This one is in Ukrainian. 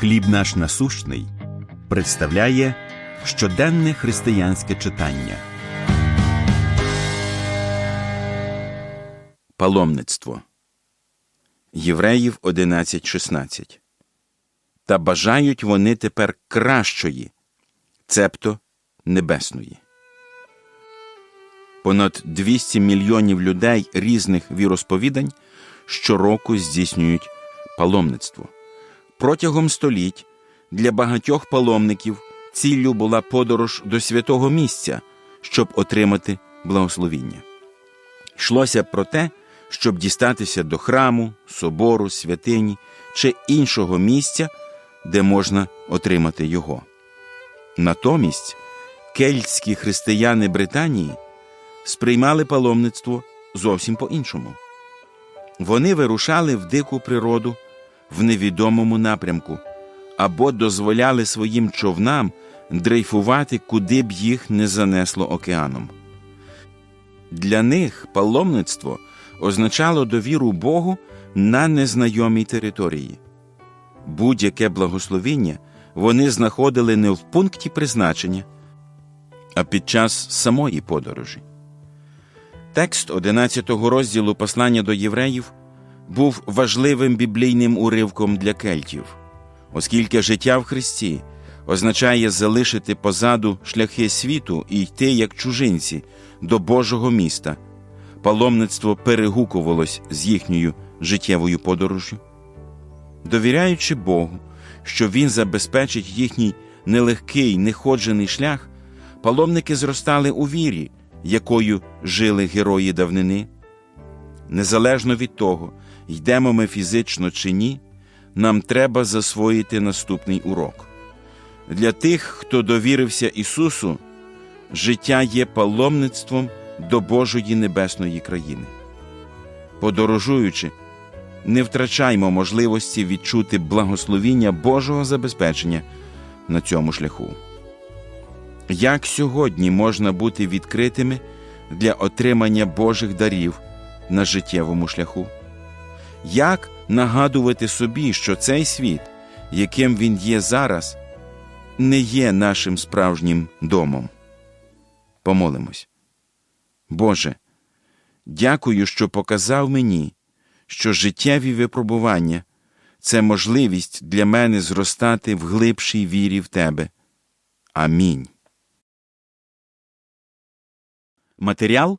Хліб наш насущний представляє щоденне християнське читання. Паломництво Євреїв 11.16 Та бажають вони тепер кращої, цебто небесної. Понад 200 мільйонів людей різних віросповідань щороку здійснюють паломництво. Протягом століть для багатьох паломників ціллю була подорож до святого місця, щоб отримати благословіння. Йшлося про те, щоб дістатися до храму, собору, святині чи іншого місця, де можна отримати його. Натомість кельтські християни Британії сприймали паломництво зовсім по-іншому. Вони вирушали в дику природу в невідомому напрямку або дозволяли своїм човнам дрейфувати, куди б їх не занесло океаном. Для них паломництво означало довіру Богу на незнайомій території. Будь-яке благословіння вони знаходили не в пункті призначення, а під час самої подорожі. Текст 11 розділу послання до євреїв був важливим біблійним уривком для кельтів, оскільки життя в Христі означає залишити позаду шляхи світу і йти як чужинці до Божого міста. Паломництво перегукувалось з їхньою життєвою подорожю. Довіряючи Богу, що Він забезпечить їхній нелегкий, неходжений шлях, паломники зростали у вірі, якою жили герої давнини. Незалежно від того, йдемо ми фізично чи ні, нам треба засвоїти наступний урок. Для тих, хто довірився Ісусу, життя є паломництвом до Божої небесної країни. Подорожуючи, не втрачаймо можливості відчути благословіння Божого забезпечення на цьому шляху. Як сьогодні можна бути відкритими для отримання Божих дарів на життєвому шляху? Як нагадувати собі, що цей світ, яким він є зараз, не є нашим справжнім домом? Помолимось. Боже, дякую, що показав мені, що життєві випробування це можливість для мене зростати в глибшій вірі в Тебе. Амінь. Матеріал